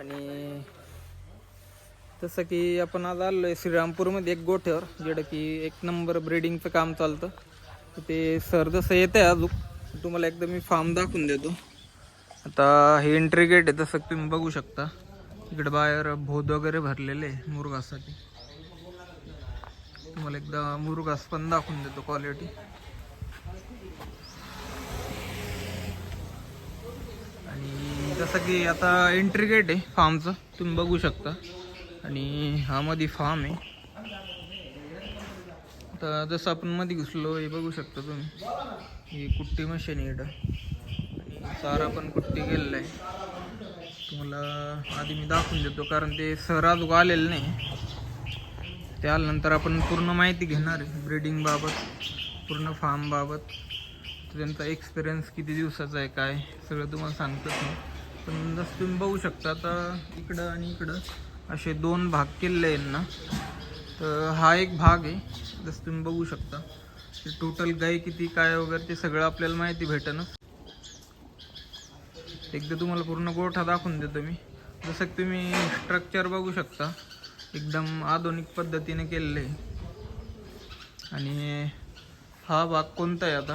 आणि तसं की आपण आज आलो आहे श्रीरामपूरमध्ये एक गोठ्यावर जेवढं की एक नंबर ब्रिडिंगचं काम चालतं. तर ते सर जसं येतं आहे अजून तुम्हाला एकदा मी फार्म दाखवून देतो. आता हे एंट्री गेट आहे तसं तुम्ही बघू शकता. इकडं बाहेर भोद वगैरे भरलेले आहे मुरघासाठी तुम्हाला एकदा मुरगास पण दाखवून देतो क्वालिटी आणि जसं की आता एंट्री गेट आहे फार्मचं तुम्ही बघू शकता. आणि हा मध्ये फार्म आहे. आता जसं आपण मध्ये घुसलो हे बघू शकता तुम्ही. ही कुट्टी मशीन आहे इकडं आणि चारा पण कुट्टी गेलेला आहे. तुम्हाला आधी मी दाखवून देतो कारण ते सर अजून आलेलं नाही. ते आल्यानंतर आपण पूर्ण माहिती घेणार आहे ब्रिडिंगबाबत पूर्ण फार्मबाबत तर त्यांचा एक्सपिरियन्स किती दिवसाचा आहे काय सगळं तुम्हाला सांगतच नाही जसं तुम्ही बघू शकता आता इकडं आणि इकडं असे दोन भाग केलेले आहेत ना. तर हा एक भाग आहे जसं तुम्ही बघू शकता. टोटल गाय किती काय वगैरे ते सगळं आपल्याला माहिती भेटणं. एकदा तुम्हाला पूर्ण गोठा दाखवून देतो मी. जसं की तुम्ही स्ट्रक्चर बघू शकता एकदम आधुनिक पद्धतीने केलेलं आहे. आणि हा भाग कोणता आहे आता?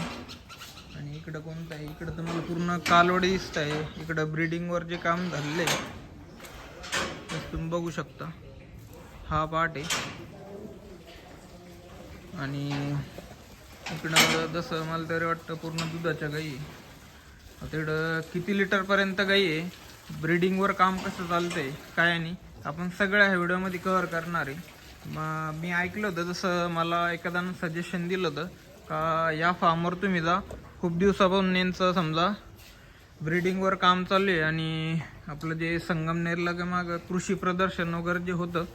आणि इकडं कोणतं आहे? इकडं तुम्हाला पूर्ण कालवडी दिसत आहे. इकडं ब्रिडिंगवर जे काम झालेलं आहे तसं तुम्ही बघू शकता. हा पार्ट आहे. आणि इकडं जसं मला तरी वाटतं पूर्ण दुधाच्या गाई आहे. तिकडं किती लिटरपर्यंत गाई आहे? ब्रिडिंगवर काम कसं चालतं आहे काय आणि? आपण सगळ्या ह्या व्हिडिओमध्ये कव्हर करणार आहे. मग मी ऐकलं होतं जसं मला एखाद्यानं सजेशन दिलं होतं का या फार्मवर तुम्ही जा खूप दिवसापासून यांचं समजा. ब्रिडिंगवर काम चालू आहे आणि आपलं जे संगमनेरला का मागं कृषी प्रदर्शन वगैरे जे होतं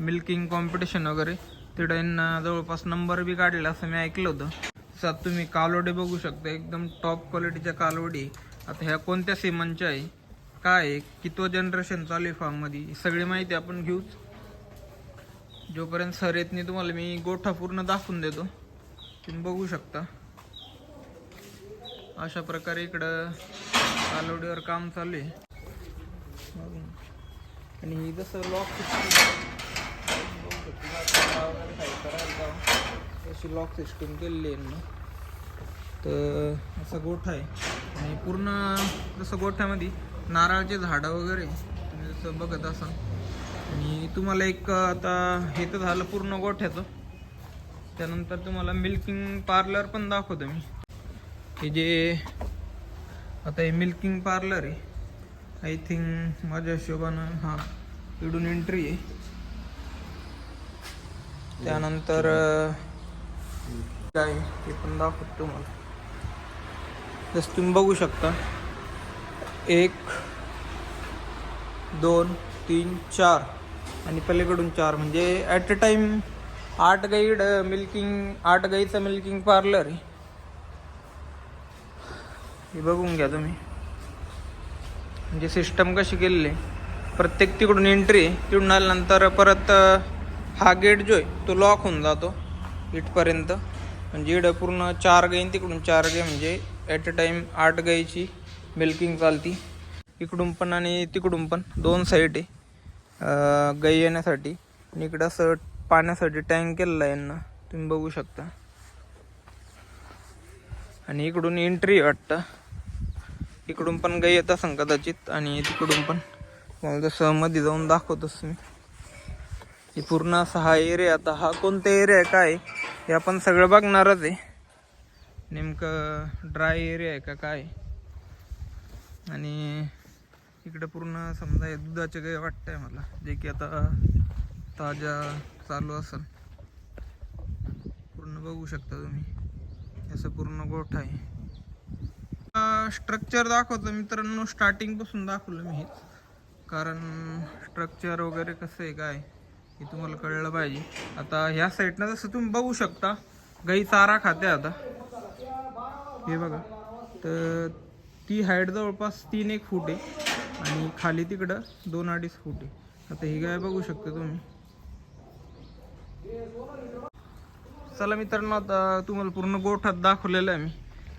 मिल्किंग कॉम्पिटिशन वगैरे तिथं यांना जवळपास नंबर बी काढला असं मी ऐकलं होतं. सात तुम्ही कालवडी बघू शकता एकदम टॉप क्वालिटीच्या कालवडी. आता ह्या कोणत्या सीमांच्या आहे? काय आहे? कितवं जनरेशन चालू आहे फार्ममध्ये सगळी माहिती आपण घेऊच. जोपर्यंत सर येत नाही तुम्हाला मी गोठा पूर्ण दाखवून देतो. तुम्ही बघू शकता. अशा प्रकारे इकडं कालोडीवर काम चालू आहे. आणि जसं लॉक अशी लॉक सिस्टीम केलेली आहे ना. तर असा गोठा आहे. आणि पूर्ण जसं गोठ्यामध्ये नारळाचे झाडं वगैरे तुम्ही जसं बघत असाल. आणि तुम्हाला एक आता हे तर झालं पूर्ण गोठ्याचं. त्यानंतर तुम्हाला मिल्किंग पार्लर पण दाखवतो मी. हे जे आता हे मिल्किंग पार्लर आहे. आय थिंक माझ्या हिशोबानं हां इकडून एंट्री आहे. त्यानंतर काय ते पण दाखवतो तुम्हाला. जसं तुम्ही बघू शकता. एक दोन तीन चार. आणि पलीकडून चार. म्हणजे ॲट अ टाइम आठ गाईड मिल्किंग आठ गाईचं मिल्किंग पार्लर आहे. हे बघून घ्या तुम्ही. म्हणजे सिस्टम कशी केलेली? आहे प्रत्येक तिकडून एंट्री तिकडून आल्यानंतर परत हा गेट जो आहे तो लॉक होऊन जातो. इथपर्यंत. म्हणजे इकडं पूर्ण चार गाई तिकडून चार गाई म्हणजे ॲट अ टाईम आठ गाईची मिल्किंग चालती. इकडून पण आणि तिकडून पण दोन साईड आहे. गाई येण्यासाठी. आणि इकडं असं पाण्यासाठी टँक केलेला आहे यांना. तुम्ही बघू शकता. आणि इकडून एंट्री वाटतं. इकडून पण गाई येत असेल कदाचित आणि तिकडून पण. मला जसं मध्ये जाऊन दाखवतोस मी. हे पूर्ण असा हा एरिया आता हा कोणता एरिया आहे काय हे आपण सगळं बघणारच आहे. नेमकं ड्राय एरिया आहे का काय? आणि इकडे पूर्ण समजा हे दुधाचे काही वाटतंय मला जे की आता ताज्या चालू असेल पूर्ण बघू शकता तुम्ही. असं पूर्ण गोठा आहे. स्ट्रक्चर दाखवतो मित्रांनो. स्टार्टिंगपासून दाखवलं मी हेच. कारण स्ट्रक्चर वगैरे कसं आहे काय हे तुम्हाला कळलं पाहिजे. आता ह्या साईडनं जसं तुम्ही बघू शकता गाई चारा खाते आता. हे बघा. तर ती हाईट जवळपास तीन एक फूट आहे आणि खाली तिकडं दोन अडीच फूट आहे. आता ही गाय बघू शकता तुम्ही. चला मित्रांनो आता तुम्हाला पूर्ण गोठात दाखवलेलं आहे मी.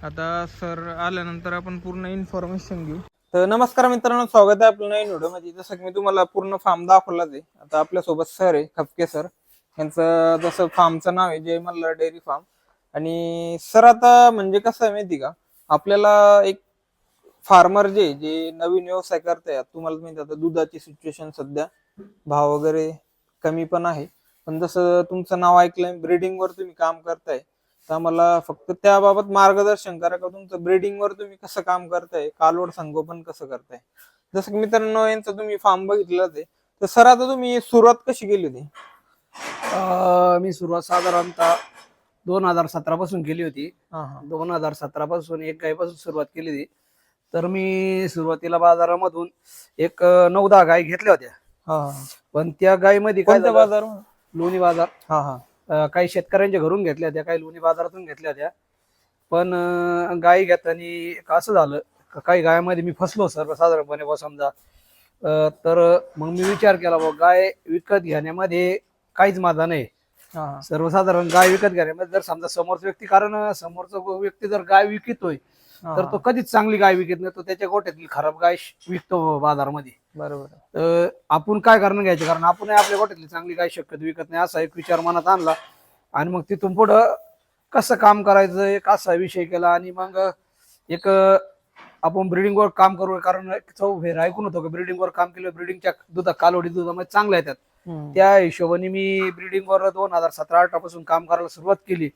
आता सर आल्यानंतर आपण पूर्ण इन्फॉर्मेशन घेऊ. तर नमस्कार मित्रांनो स्वागत आहे आपलं नवीन व्हिडिओमध्ये जसं की मी तुम्हाला पूर्ण फार्म दाखवला आहे. आता आपल्यासोबत सर आहे खपके सर. यांचं जसं फार्मचं नाव आहे जय मल्हार डेअरी फार्म आणि सर आता म्हणजे कसं आहे माहिती का? आपल्याला एक फार्मर जे जे नवीन व्यवसाय करताय तुम्हाला माहिती आता दुधाची सिच्युएशन सध्या भाव वगैरे कमी पण आहे. पण जसं तुमचं नाव ऐकलंय ब्रीडिंग वर तुम्ही काम करताय तर आम्हाला फक्त त्याबाबत मार्गदर्शन करा का तुमचं ब्रीडिंग वर तुम्ही कसं काम करताय कालवड संगोपन कसं करताय? जसं की मित्रांनो यांचं तुम्ही फार्म बघितलं ते. तर सर आता तुम्ही सुरुवात कशी केली होती? अं, मी सुरुवात साधारणतः दोन हजार सतरा पासून केली होती. हा हा. दोन हजार सतरा पासून एक गायपासून सुरुवात केली होती. तर मी सुरुवातीला बाजारामधून एक अं, नऊ दहा गाय घेतल्या होत्या. हा हा. पण त्या गायमध्ये काय कोणत्या झालं? बाजार लोणी बाजार. हा हा. काही शेतकऱ्यांच्या घरून घेतल्या होत्या काही लोणी बाजारातून घेतल्या होत्या. पण गाय घेताना असं झालं का काही गायामध्ये मी फसलो सर्वसाधारणपणे बुवा समजा. तर मग मी विचार केला बुवा गाय विकत घेण्यामध्ये काहीच माझा नाही. सर्वसाधारण गाय विकत घेण्यामध्ये जर समजा समोरचा व्यक्ती कारण समोरचा व्यक्ती जर गाय विकतोय तर तो कधीच चांगली गाय विकत नाही तो त्याच्या गोट्यातली खराब गाय विकतो बाजारामध्ये. बरोबर. तर आपण काय करणं घ्यायचं? कारण आपण आपल्या गोट्यातली चांगली गाय शक्यतो विकत नाही असा एक विचार मनात आणला. आणि मग तिथून पुढं कसं काम करायचं? एक असा विषय केला आणि मग एक आपण ब्रिडिंगवर काम करू. कारण चौ फेर ऐकून होतो की ब्रिडिंगवर काम केलं ब्रिडिंगच्या दुधा कालोडी दुधामध्ये चांगल्या येतात. त्या हिशोबाने मी ब्रिडिंगवर दोन हजार सतरा अठरा पासून काम करायला सुरुवात केली.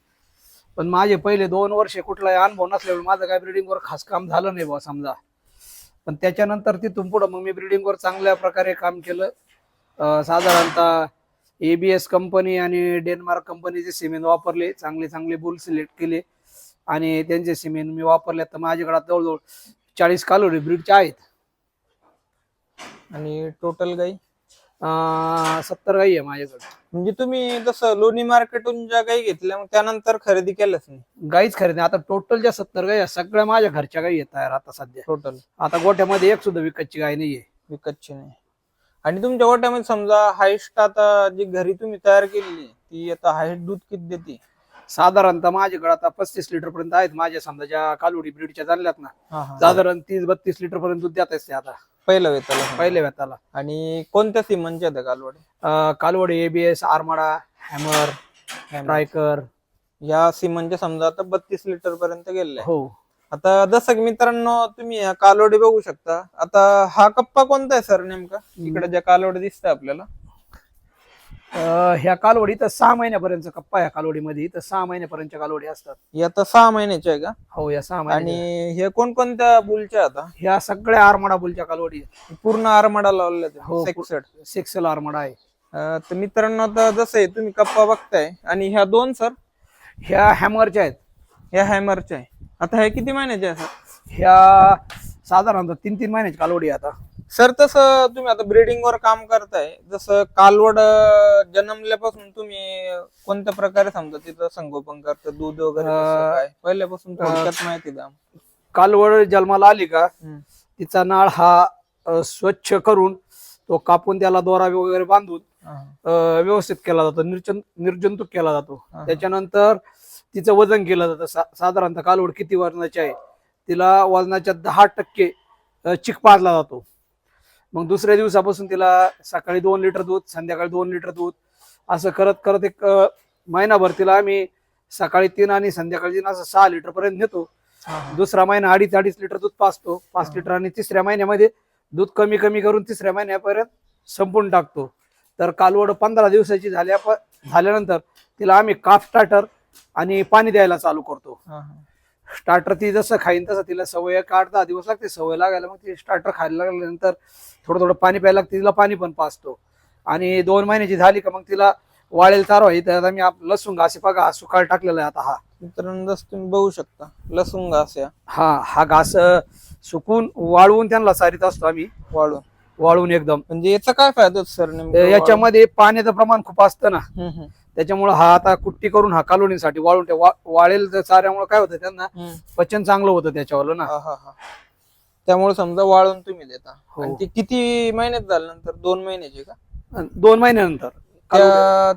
पण माझे पहिले दोन वर्ष कुठलाही अनुभव नसल्यामुळे माझं काय ब्रिडिंगवर खास काम झालं नाही बुवा समजा. पण त्याच्यानंतर तिथून पुढं मग मी ब्रिडिंगवर चांगल्या प्रकारे काम केलं. साधारणतः ए बी एस कंपनी आणि डेन्मार्क कंपनीचे सिमेंट वापरले. चांगले चांगले बुल सिलेक्ट केले. आणि त्यांचे सिमेंट मी वापरले तर माझ्याकडे जवळजवळ चाळीस कालोरी ब्रीडचे आहेत. आणि टोटल गाई? सत्तर गाई आहे माझ्याकडे. म्हणजे तुम्ही जसं लोणी मार्केटून ज्या गाई घेतल्या मग त्यानंतर खरेदी केलंच नाही. गाईच खरेदी आता टोटल ज्या सत्तर गाई आहेत, सगळ्या माझ्या घरच्या गाई येत आहेत आता सध्या. टोटल आता गोट्यामध्ये एक सुद्धा विकतची गाय नाहीये. विकतची नाही. आणि तुमच्या गोट्यामध्ये समजा हाईस्ट आता जी घरी तुम्ही तयार केलेली ती आता हाईस्ट दूध किती देते? साधारणतः माझ्याकडे आता पस्तीस लिटर पर्यंत आहेत. माझ्या समजा ज्या कालवडी ब्रीडच्या चालल्यात ना हा, हा. साधारण तीस बत्तीस लिटर पर्यंत दूध देत असते आता. पहिलं वेताला. पहिल्या व्यताला आणि कोणत्या सिमनच्या आहेत कालवडी? अं, कालवडी एबीएस आरमाडा हॅमर ट्रायकर या सिमनच्या समजा आता बत्तीस लिटर पर्यंत आहे. हो. आता जसं की मित्रांनो तुम्ही या कालवडी बघू शकता. आता हा कप्पा कोणता आहे सर नेमका? इकडे ज्या कालवडी दिसत आपल्याला. ह्या कालवडी तर सहा महिन्यापर्यंत कप्पा ह्या कालवडीमध्ये. तर सहा महिन्यापर्यंतच्या कालवडी असतात. ही आता सहा महिन्याची आहे का? हो या सहा महिने आणि हे कोणकोणत्या बुलच्या आता ह्या सगळ्या आरमाडा बुलच्या कालवडी पूर्ण आरमाडा लावलेल्या हो, आहेत सेक्सड सेक्सेल आरमाडा आहे. अं, तर मित्रांनो आता जसं आहे तुम्ही कप्पा बघताय आणि ह्या दोन सर? ह्या हॅमरच्या आहेत. ह्या हॅमरच्या आहे. आता ह्या किती महिन्याच्या आहे सर? ह्या साधारणतः तीन तीन महिन्याची कालवडी आहे आता. सर तसं तुम्ही आता ब्रीडिंग वर काम करताय जसं कालवड अं, जन्मल्यापासून तुम्ही कोणत्या प्रकारे समजा तिथं संगोपन करता दूध वगैरे कसं काय? पहिल्यापासून थोडक्यात माहिती द्या कालवड जन्माला आली का हम्म. तिचा नाळ हा अ, स्वच्छ करून तो कापून त्याला दोरा वगैरे बांधून हा, अ, व्यवस्थित केला जातो निर्जन निर्जंतुक केला जातो. हा. त्याच्यानंतर तिचं वजन केलं जातं. सा- साधारणतः कालवड किती वजनाची आहे? तिला वजनाच्या दहा टक्के अ, चिक पाजला जातो. मग दुसऱ्या दिवसापासून तिला सकाळी दोन लिटर दूध संध्याकाळी दोन लिटर दूध असं करत करत एक महिनाभर तिला आम्ही सकाळी तीन आणि संध्याकाळी तीन असं सहा लिटर पर्यंत नेतो. दुसरा महिना अडीच अडीच लिटर दूध पाचतो. पाच लिटर आणि तिसऱ्या महिन्यामध्ये दूध कमी कमी करून तिसऱ्या महिन्यापर्यंत संपून टाकतो. तर कालवड पंधरा दिवसाची झाल्या झाल्यानंतर तिला आम्ही काफ स्टार्टर आणि पाणी द्यायला चालू करतो. स्टार्टर ती जसं खाईन तसं तिला सवय आठ दहा दिवस लागते. सवय लागायला मग ती स्टार्टर खायला लागल्यानंतर थोडं थोडं पाणी प्यायला लागते तिला पाणी पण पाचतो आणि दोन महिन्याची झाली का मग तिला वाळेल चारो आहे तर मी आप- लसूण घास बघा हा सुकाळ टाकलेला आहे आता हा. मित्रांनो जसं तुम्ही बघू शकता लसूण घास या. हा हा घास अ, सुकून वाळवून त्यांना सारीत असतो आम्ही. वाळून. वाळवून एकदम. म्हणजे याचा काय फायदा होतो सर नेमका याच्यामध्ये पाण्याचं प्रमाण खूप असतं ना. हम्म, हम्म, त्याच्यामुळे हा आता कुट्टी करून हा कालोनीसाठी वाळून ठेव. वाळेल चाऱ्यामुळे काय होतं त्यांना. पचन चांगलं होतं त्याच्यावर ना. हा, हा, हा. त्यामुळे समजा वाळून तुम्ही देता. हो. आणि ती किती महिन्यात झाल्यानंतर? दोन महिन्याची का? अन दोन महिन्यानंतर. कालवड- त्या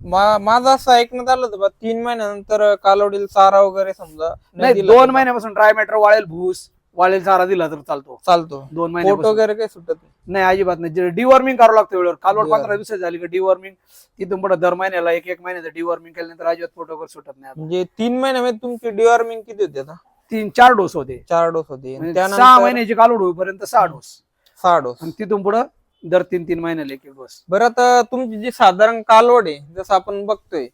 मा- माझं असं ऐकण्यात आलं होतं बा तीन महिन्यानंतर कालवडीला चारा वगैरे समजा नाही दिला दोन तर- महिन्यापासून ड्राय मॅटर वाळेल भूस. वाळेल चारा दिला तर चालतो. चालतो. दोन पोट महिने वगैरे काही सुटत नाही. नाही अजिबात नाही. डिवॉर्मिंग करावं लागतं वेळेवर. कालवड Deworming. पंधरा झाली का डिवॉर्मिंग तिथून पुढे दर महिन्याला एक एक महिन्याचं डिवॉर्मिंग केल्यानंतर अजिबात पोट वगैरे सुटत नाही आता. म्हणजे तीन महिन्यामध्ये तुमची डिवॉर्मिंग किती होती आता? तीन चार डोस होते. चार डोस होते. आणि म्हणजे त्यानंतर सहा महिन्याची कालवड होईपर्यंत सहा डोस सहा डोस आणि तिथून पुढे दर तीन तीन महिन्याला एक एक डोस बरं आता तुमची जी साधारण कालवड आहे जसं आपण बघतोय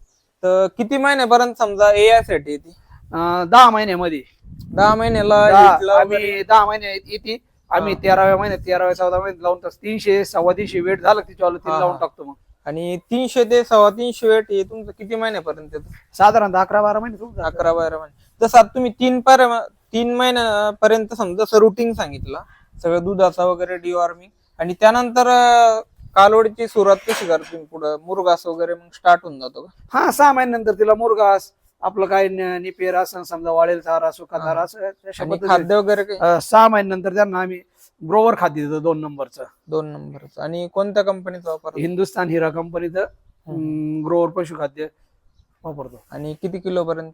तर किती महिन्यापर्यंत समजा AI साठी येते? अं, दहा महिन्यामध्ये. दहा महिन्याला दहा- हिटला वगैरे- आम्ही दहा महिने येते आम्ही तेराव्या महिन्यात तेराव्या चौदा महिन्यात लावून टाकतो. तीनशे सव्वा तीनशे वेट झालं तीन हा, लावून. टाकतो मग. आणि तीनशे ते सव्वा तीनशे वेट हे तुमचं किती महिन्यापर्यंत येतं? साधारणतः अकरा बारा महिने जातात. अकरा बारा महिने. तसं आता तुम्ही तीन पर तीन महिन्यापर्यंत समजा जसं रुटीन सांगितलं सगळं दुधाचा वगैरे डिवॉर्मिंग आणि त्यानंतर अं, कालवडीची सुरुवात कशी करता तुम्ही पुढं? मुरगास वगैरे मग स्टार्ट होऊन जातो का? हा सहा महिन्यानंतर तिला मुरगास आपलं काय निपेर असं समजा वाळेल चारा सुका हा. चारा असं अशा आणि पद्धतीने. खाद्य वगैरे काही? अं, सहा महिन्यानंतर त्यांना आम्ही ग्रोवर खाद्य देतो दोन नंबरचं. दोन नंबरच. आणि कोणत्या कंपनीचा वापर हिंदुस्तान हिरा कंपनीचं ग्रोवर पशु खाद्य वापरतो. आणि किती किलो पर्यंत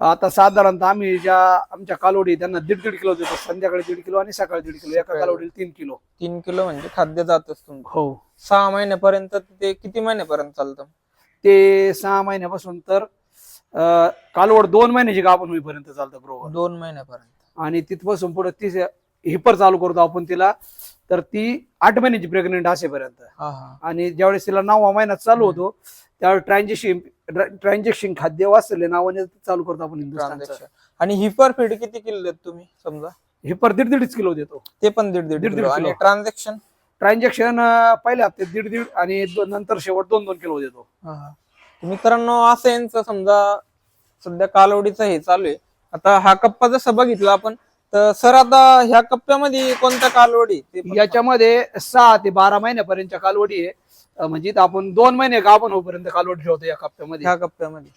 आता साधारणतः आम्ही ज्या आमच्या कालोडी त्यांना दीड दीड किलो देतो. संध्याकाळी दीड किलो आणि सकाळी दीड किलो. एका सकाळी. कालोडीला तीन किलो. तीन किलो म्हणजे खाद्य जातच तुमचं. हो. सहा महिन्यापर्यंत ते किती महिन्यापर्यंत चालतं? ते सहा महिन्यापासून तर कालवड दोन महिन्याची गाभण होईपर्यंत चालतं ग्रोवर दोन महिन्यापर्यंत. आणि तिथपासून पुढे ती हिपर चालू करतो आपण तिला तर ती आठ महिन्याची प्रेग्नेंट असेपर्यंत. हा हा. आणि ज्यावेळेस तिला नववा महिन्यात चालू होतो त्यावेळेस ट्रान्झॅक्शन ट्रान्झॅक्शन खाद्य वाचले नावाने चालू करतो आपण हिंदुस्थानचं. आणि हिपर फीड किती किलो देत तुम्ही समजा? हिपर दीड दीडच किलो देतो. ते पण दीड दीड दीड किलो. किलो. आणि ट्रान्झॅक्शन ट्रान्झॅक्शन पहिल्या हप्त्यात दीड दीड आणि दो- नंतर शेवट दोन दोन किलो देतो. मित्रांनो असं यांचं समजा सध्या कालवडीचं हे चालू आहे. आता हा कप्पा जसं बघितला आपण तर सर आता ह्या कप्प्यामध्ये कोणत्या कालवडी ते पण- याच्यामध्ये सहा ते बारा महिन्यापर्यंतच्या कालवडी आहे. अं, म्हणजे इथं आपण दोन महिने गाभण होईपर्यंत कालवडी ठेवतो या कप्प्यामध्ये. ह्या कप्प्यामध्ये.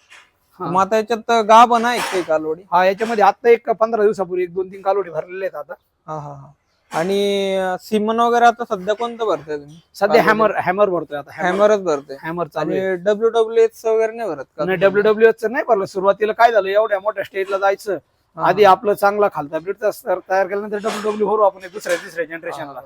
हा. मग आता याच्यात गाभ नाही काही कालवडी. हा याच्यामध्ये आता एक पंधरा दिवसापूर्वी एक दोन तीन कालवडी भरलेले आहेत आता. हा हा हा. आणि सिमन वगैरे आता सध्या कोणतं भरताय तुम्ही? सध्या. हॅमर हॅमर भरतोय आता. हॅमर हॅमरच भरते हॅमर चालू आणि डब्ल्यू डब्ल्यू एच वगैरे नाही भरत का आहे डब्ल्यू डब्ल्यू एच नाही भरलं. सुरुवातीला काय झालं? एवढ्या मोठ्या स्टेजला जायचं. आधी आपलं चांगला खालता स्तर तयार केल्यानंतर डब्ल्यू डब्ल्यू भरू आपण एक दुसऱ्या तिसऱ्या जनरेशनला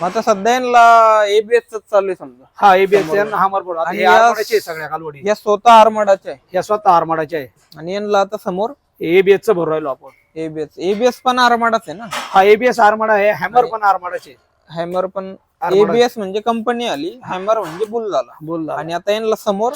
आता सध्या यांना एबीएस चालू आहे समजा. हा एबीएस हे आहे सगळ्या कालवडी. या स्वतः आरमाडाचे आहे. या स्वतः आरमाडाच्या आहे. आणि यांना आता समोर? एबीएस च भरू राहिलो आपण. एबीएस एबीएस पण आरमाडाच आहे ना? हा एबीएस आरमाडा आहे हॅमर पण आरमाडाचे हॅमर पण आरमाडा. एबीएस म्हणजे कंपनी आली हॅमर म्हणजे बुल झाला. बोलला आणि आता यांना समोर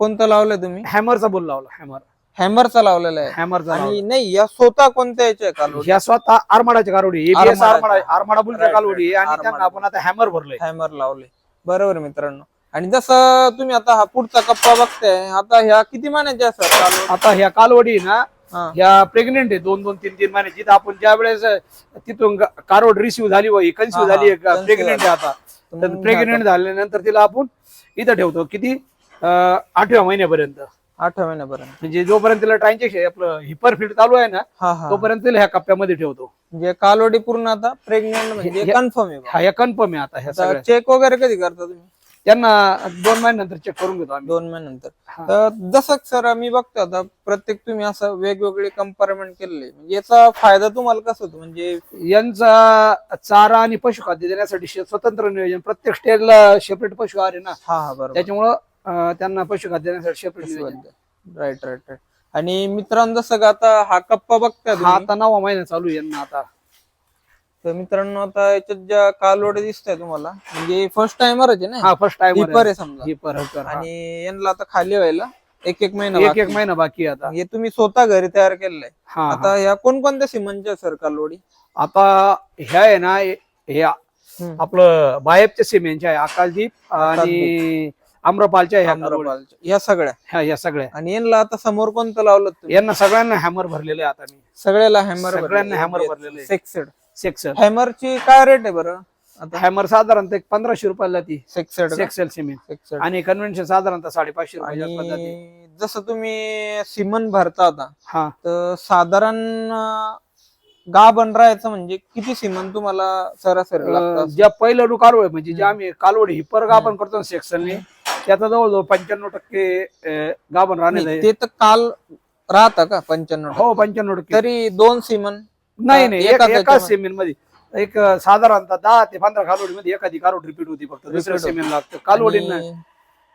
कोणतं लावलंय तुम्ही? हॅमरचा बोल लावला हॅमर हॅमरचा लावलेला आहे. हॅमरचा आणि नाही या स्वतः कोणत्या याच्या कालवडी? ह्या स्वतः आरमाडाच्या कालवडी एबीएस. आरमाडा आरमाडा बुलच्या Right, कालवडी आहे. आणि त्यांना आरमाडा. आपण आता हॅमर भरलोय. हॅमर लावले बरोबर आहे मित्रांनो. आणि जसं तुम्ही आता हा पुढचा कप्पा बघताय आता ह्या किती महिन्याच्या असतात आता ह्या कालवडी ना. ह्या प्रेग्नेंट आहे दोन दोन तीन तीन महिन्याची. तर आपण ज्या वेळेस तिथून कारवड रिसिव्ह झाली व कन्सिव्ह झाली प्रेग्नेंट आहे आता. तर प्रेग्नेंट झाल्यानंतर तिला आपण इथं ठेवतो. किती? आठव्या महिन्यापर्यंत. आठव्या महिन्यापर्यंत. म्हणजे जोपर्यंत तिला ट्रान्झॅक्शन आपलं हिपर फीड चालू आहे ना तोपर्यंत तिला ह्या कप्प्यामध्ये ठेवतो. म्हणजे कालवडी पूर्ण आता प्रेग्नेंट म्हणजे कन्फर्म आहे. हा कन्फर्म आहे आता ह्या चेक वगैरे कधी करता तुम्ही? त्यांना दोन महिन्यानंतर चेक करून घेतो आम्ही. दोन महिन्यानंतर. तर जसं सर मी बघतो आता प्रत्येक तुम्ही असं वेगवेगळे कंपार्टमेंट केलेले. म्हणजे याचा फायदा तुम्हाला कसा होतो? म्हणजे यांचा चारा आणि पशुखाद्य देण्यासाठी शे- स्वतंत्र नियोजन. प्रत्येक स्टेजला सेपरेट पशु आहार आहे ना. हा हा बरोबर. त्याच्यामुळं अं, त्यांना पशुखाद्य देण्यासाठी सेपरेट नियोजन. राईट राईट राईट आणि मित्रांनो जसं का आता हा कप्पा बघताय हा तुम्ही, आता नववा महिना चालू आहे यांना आता. तर मित्रांनो आता याच्यात ज्या कालवडी दिसताय तुम्हाला म्हणजे फर्स्ट टाइमरच आहे ना? हा फर्स्ट टाइम हिपर आहे. समजा. हिपर हा. आणि यांना आता खाली व्हायला एक एक महिना एक बाकी. एक महिना बाकी आहे आता. हे तुम्ही स्वतः घरी तयार केलेलं आहे हा. आता हा. ह्या कोणकोणत्या सिमनच्या सर कालवडी? आता ह्या आहे ना हे आपलं बायबच्या सिमेंटच्या आहे आकाशदीप आणि आम्रपालच्या ह्या कालवडी. आम्रपालच्या. ह्या सगळ्या. ह्या ह्या सगळ्या. आणि यांना आता समोर कोणतं लावलं तुम्ही? यांना सगळ्यांना हॅमर भरलेले आहे आता मी. सगळ्याला हॅमर सगळ्यांना hammer भरलेलं आहे. सेक्सेड सेक्सर हॅमरची काय रेट आहे बरं? आता हॅमर साधारणतः एक पंधराशे रुपयाला ती सेक्सेड सेक्सेल सिमेंट सेक्सेड आणि कन्व्हेन्शन साधारणतः साडेपाचशे रुपयाच्या आसपास जाते. आणि जसं तुम्ही सिमन भरता आता हा. तर साधारण अं, गाभण राहायचं म्हणजे किती सिमन तुम्हाला सरासरी अं, ज्या पहिलं लू कालवड आहे, म्हणजे जे आम्ही कालवड हिपर गाभण करतो ना सेक्शनने त्याचा जवळजवळ पंच्याण्णव टक्के अं, गाभण राहण्यात नाही, आहे. ते तर काल राहता का पंच्याण्णव हो पंच्याण्णव टक्के. तरी दोन सिमन नाही नाही एका एका- एकाच? सेमेन मध्ये एक साधारणतः दहा ते पंधरा कालवडी मध्ये एखादी कालवड रिपीट होती फक्त दुसऱ्या Repeat होती. सेमेन लागतं कालवडी आणि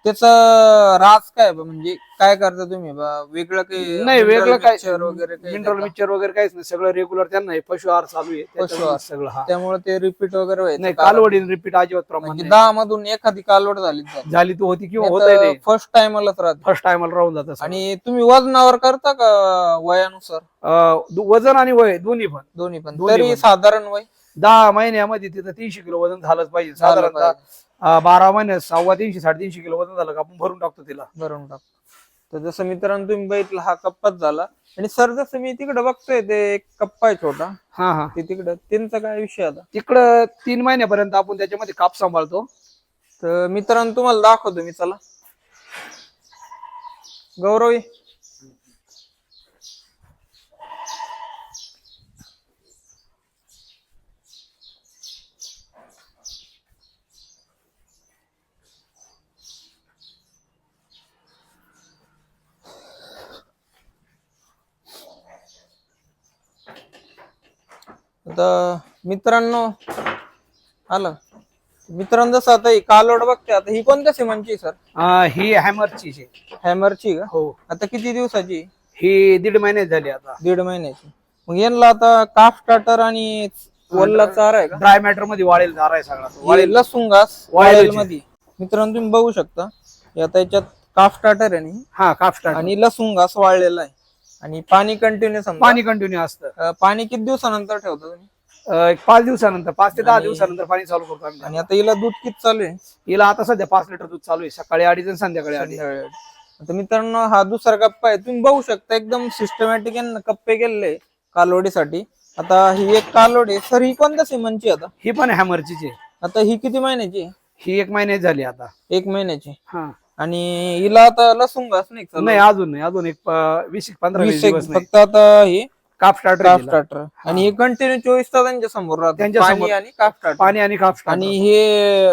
त्याचा राज काय बा? म्हणजे काय करता तुम्ही बा वेगळं काही नाही वेगळं mineral काय mixture वगैरे काही मिनरल देता? मिक्सचर वगैरे काहीच नाही सगळं रेग्युलर त्यांना. पशु आहार चालू आहे त्याच्यामुळे. सगळं हा त्यामुळे ते रिपीट वगैरे व्हायचं नाही कारण. कालवडी रिपीट अजिबात प्रमाण म्हणजे नाही. दहा मधून एखादी कालवड झाली झाली तू होती किंवा होत नाही फर्स्ट टाइमलाच राहते फर्स्ट टायमाला राहून जात आणि तुम्ही वजनावर करता का वयानुसार वजन आणि वय दोन्ही पण दोन्ही पण दोन्ही तरी पण. साधारण वय दहा महिन्यामध्ये तिथं तीनशे किलो वजन झालंच पाहिजे साधारणतः पाहिजे. बारा महिन्यात सव्वा तीनशे साडेतीनशे किलो वजन झालं का आपण भरून टाकतो तिला. भरून टाक तर जसं मित्रांनो तुम्ही बघितलं हा कप्पाच झाला. आणि सर जसं मी तिकडे बघतोय ते एक कप्पा आहे छोटा. हा हा. ते तिकडं त्यांचा काय विषय आता? तिकडं तीन महिन्यापर्यंत आपण त्याच्यामध्ये काप सांभाळतो. तर मित्रांनो तुम्हाला दाखवतो मी चला. गौरव आता मित्रांनो आलं. मित्रांनो जसं आता ही कालोड बघते आता ही कोणत्या सिमांची सर? अं, ही हॅमरची आहे. हॅमरची का? हो. आता किती दिवसाची? ही दीड महिन्यात झाली आता. दीड महिन्याची. मग यांना आता काफ स्टार्टर आणि वल्ला चारा आहे का? ड्राय मॅटरमध्ये वाळेल दार आहे सगळा. तो. वाळेल. लसूण घासमध्ये. मित्रांनो तुम्ही बघू शकता हे आता याच्यात काफ स्टार्टर आहे आणि हा? काप स्टार्ट आणि लसूण घास वाळलेला आहे. आणि पाणी कंटिन्यू समजा? पाणी कंटिन्यू असतं. अं, पाणी किती दिवसानंतर ठेवता तुम्ही? अं, एक पाच दिवसानंतर पाच ते दहा आणि- दिवसानंतर पाणी चालू करतो आम्ही. आणि आता हिला दूध किती चालू आहे? हिला आता सध्या पाच लिटर दूध चालू आहे. सकाळी अडीच आणि संध्याकाळी अडीच संध्याकाळी. आता मित्रांनो हा दुसरा कप्पा आहे. तुम्ही बघू शकता एकदम सिस्टमॅटिक कप्पे केलेले कालोडीसाठी. आता ही एक कालोडी. सर ही कोणत्या सिमनची आता? ही पण हॅमरचीच आहे. आता ही किती महिन्याची आहे? ही एक महिन्यात झाली आता. एक महिन्याची. हा. आणि हिला आता लसूण घास नाही चालू. नाही अजून नाही अजून एक प- वीस एक पंधरा वीस वीस एक दिवस नाही. फक्त आता हे काप स्टार्टर काफ स्टार्टर आणि हे. कंटिन्यू चोवीस तास त्यांच्यासमोर राहतं. त्यांच्या पाणी समोर. आणि काफ स्टार्टर पाणी आणि स्टार्टर आणि हे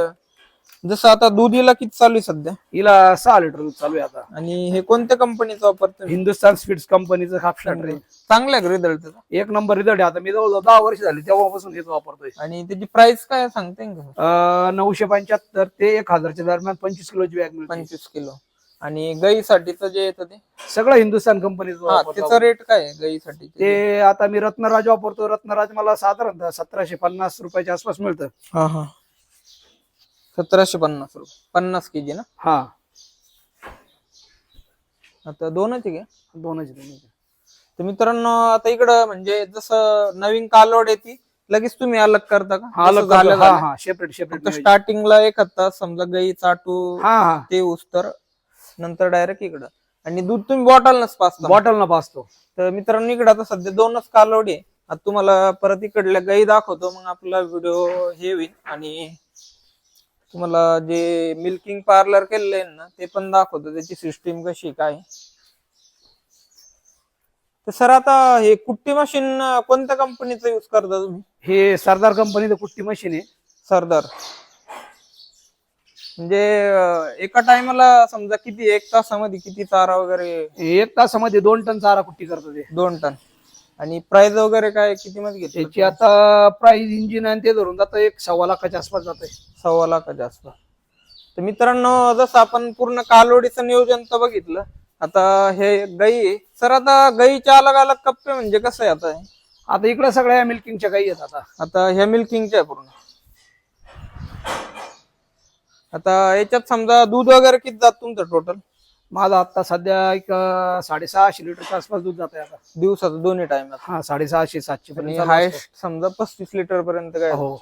जसं आता दूध हिला किती चालू आहे सध्या? हिला सहा लिटर दूध चालू आहे आता. आणि हे कोणत्या कंपनीचं वापरतो हिंदुस्तान स्पीड्स कंपनीचं काप स्टार्टर आहे. चांगलं आहे रिझल्ट त्याचा? एक नंबर रिझल्ट आहे आता. मी जवळ दहा वर्ष झाली तेव्हापासून हेच वापरतोय. आणि त्याची प्राइस काय सांगते नऊशे पंच्याहत्तर ते एक हजारच्या दरम्यान पंचवीस किलोची बॅग मिळते. पंचवीस किलो. आणि गाईसाठीचं जे येतं ते? सगळं हिंदुस्तान कंपनीचं त्याचा रेट काय गाईसाठी ते आता मी रत्नराज वापरतो. रत्नराज मला साधारणतः सतराशे पन्नास रुपयाच्या आसपास मिळतं. हा हा. सतराशे पन्नास रुपये. पन्नास केजी ना? हा. आता दोनच आहे का? दोनच दोनच तर मित्रांनो आता इकडं म्हणजे जसं नवीन कालवड येते लगेच तुम्ही अलग करता का? हा जसं अलग झालं हा. हा स्टार्टिंगला एक हत्ता समजा गाई चाटू हा हा. ते उस्तर नंतर डायरेक्ट इकडं. आणि दूध तुम्ही बॉटलनच पाचता. बॉटल न पाचतो. तर मित्रांनो इकडे आता सध्या दोनच कालवडी आहे. आता तुम्हाला परत इकडल्या गाई दाखवतो मग आपला व्हिडिओ हे होईल आणि तुम्हाला जे मिल्किंग पार्लर केलेलं आहे ना ते पण दाखवतो. त्याची सिस्टीम कशी काय. तर सर आता हे कुट्टी मशीन कोणत्या कंपनीचं युज करता तुम्ही? हे सरदार कंपनीचं कुट्टी मशीन आहे. सरदार. म्हणजे एका टायमाला समजा किती एक तासामध्ये किती चारा वगैरे? एक तासामध्ये दोन टन चारा कुट्टी करतो ते दोन टन. आणि प्राइस वगैरे काय किती मध्ये घेतली? त्याची आता प्राइस इंजिन आणि ते धरून जातं एक सव्वा लाखाच्या आसपास जाते सव्वा लाखाच्या आसपास. तर मित्रांनो जसं आपण पूर्ण कालोडीचं नियोजन तर बघितलं आता हे गाई. सर आता गाईच्या अलग अलग कप्पे म्हणजे कसं आहे आता? हे? आता इकडे सगळ्या मिल्किंगच्या गाई आहेत आता. आता ह्या मिल्किंगच्या आहे पूर्ण. आता याच्यात समजा दूध वगैरे किती जात तुमचं टोटल माझा आता सध्या एक अं, साडेसहाशे लिटरच्या आसपास दूध जात आहे आता. दिवसाचं दोन्ही टाइमात हा साडेसहाशे सातशे आणि पर्यंत हायस्ट समजा पस्तीस लिटर पर्यंत काय. हो.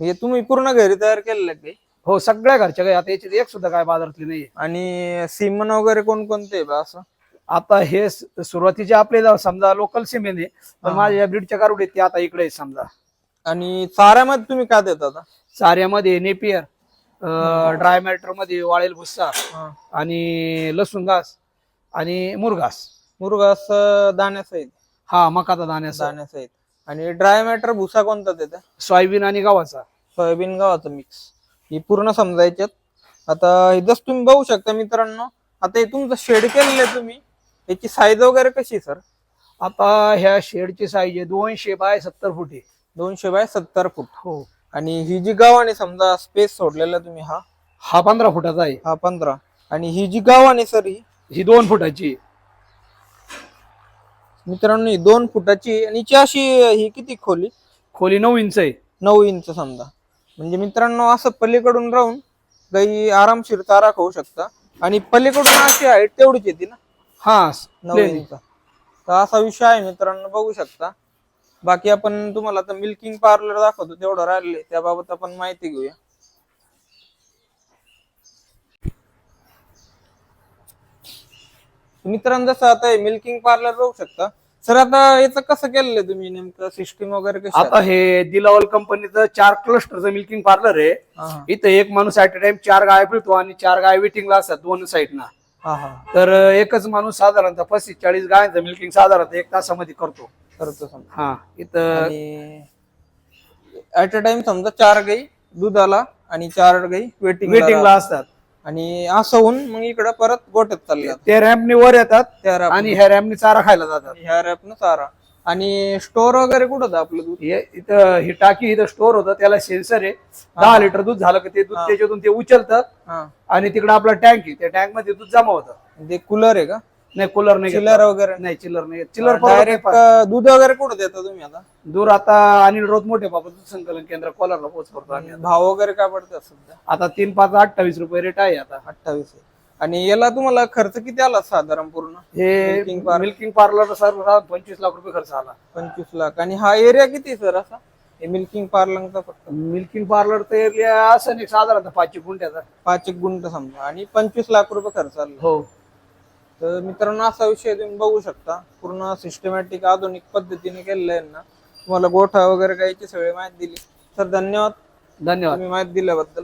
हे तुम्ही पूर्ण घरी तयार केलेलं आहे काही? हो सगळ्या घरच्या गाई आता याच्यात एक सुद्धा काय बाजारातली नाही आणि सिमन वगैरे कोणकोणते आहे बा असं? आता हे स- सुरुवातीचे आपले समजा लोकल सिमेंट आहे. पण हा. माझ्या ब्रीडच्या कारुडे ते आता इकडे आहेत समजा. आणि चाऱ्यामध्ये तुम्ही काय देता आता? चाऱ्यामध्ये नेपियर ड्राय मॅटरमध्ये वाळेल भुस्सा हा. आणि लसूण घास आणि मुरघास. मुरगास दाण्यासहित. हा मकाचा दाण्याचा दाण्यासहित. आणि ड्राय मॅटर भुसा कोणता देता? सोयाबीन आणि गव्हाचा. सोयाबीन गव्हाचं मिक्स ही पूर्ण समजा याच्यात आता हे जस्ट तुम्ही बघू शकता मित्रांनो आता हे तुमचं शेड केलेलं आहे तुम्ही. याची साईज वगैरे कशी सर आता ह्या शेडची साईज आहे दोनशे बाय सत्तर फूट आहे. दोनशे बाय सत्तर फूट. हो. आणि ही जी गावाने समजा स्पेस सोडलेला तुम्ही हा हा पंधरा फुटाचा आहे. हा पंधरा. आणि ही जी गावाने सर ही? ही दोन फुटाची. आहे. मित्रांनो ही दोन फुटाची आणि हिची अशी ही किती खोली? खोली नऊ इंच आहे. नऊ इंच समजा. म्हणजे मित्रांनो असं पलीकडून राहून गाई आरामशीर चारा खाऊ शकता. आणि पलीकडून अशी हाईट तेवढीच येते ना? हा नऊ plain. इंच. तर असा विषय आहे मित्रांनो बघू शकता. बाकी आपण तुम्हाला आता मिल्किंग पार्लर दाखवतो तेवढं राहिले त्याबाबत आपण माहिती घेऊया. मित्रांनो जसं आता मिल्किंग पार्लर बघू शकता. सर आता याचं कसं केलेलं आहे तुम्ही नेमकं? सिस्टीम वगैरे कशी आता हे दिलावल कंपनीचं चार क्लस्टरचं मिल्किंग पार्लर आहे. इथं एक माणूस ऍट अ टाइम चार गाय पिळतो आणि चार गाय वेटिंगला असतात दोन साईडना हा हा. तर एकच माणूस साधारणतः पस्तीस चाळीस गायांचं मिल्किंग साधारणतः एक तासामध्ये करतो. करतो समजा. हा. इथं ऍट अ टाइम समजा चार गाई दुधाला आणि चार गाई वेटिंग वेटिंगला असतात. आणि असं होऊन मग इकडं परत गोट्यात चालल्या ते रॅम्पनी वर येतात त्या रॅप आणि ह्या रॅम्पनी चारा खायला जातात. ह्या रॅपनं चारा. आणि स्टोर वगैरे कुठं होतं आपलं दूध? हे इथं ही टाकी इथं स्टोर होतं. त्याला सेन्सर आहे. दहा लिटर दूध झालं की ते दूध त्याच्यातून ते उचलतं हा. आणि तिकडे आपला टँक आहे. त्या टँकमध्ये दूध जमा होतं. ते कूलर आहे का? नाही कूलर नाही चिल्लर वगैरे. नाही चिल्लर नाही चिल्लर डायरेक्ट दूध वगैरे कुठं देता तुम्ही आता? दूर आता अनिल रोज मोठे बाबा दूध संकलन केंद्र कोलारला पोहोच करतो आम्ही आता. भाव वगैरे काय पडतात सध्या? आता तीन पाच अठ्ठावीस रुपये रेट आहे आता. अठ्ठावीस आहे. आणि याला तुम्हाला खर्च किती आला साधारण पूर्ण? हे Milking. मिल्किंग पार्लर सर पंचवीस लाख रुपये खर्च आला. पंचवीस लाख. आणि हा एरिया किती सर असा? हे मिल्किंग पार्लरचा फक्त. मिल्किंग पार्लर तर area असं नाही साधारणतः पाचशे गुंठ्याचा. पाच एक गुंठ समजा. आणि पंचवीस लाख रुपये खर्च आला. हो. तर मित्रांनो असा विषय तुम्ही बघू शकता. पूर्ण सिस्टमॅटिक आधुनिक पद्धतीने केलेलं आहे ना. तुम्हाला गोठा वगैरे कायची सगळी माहिती दिली. सर धन्यवाद. धन्यवाद. तुम्ही माहिती दिल्याबद्दल.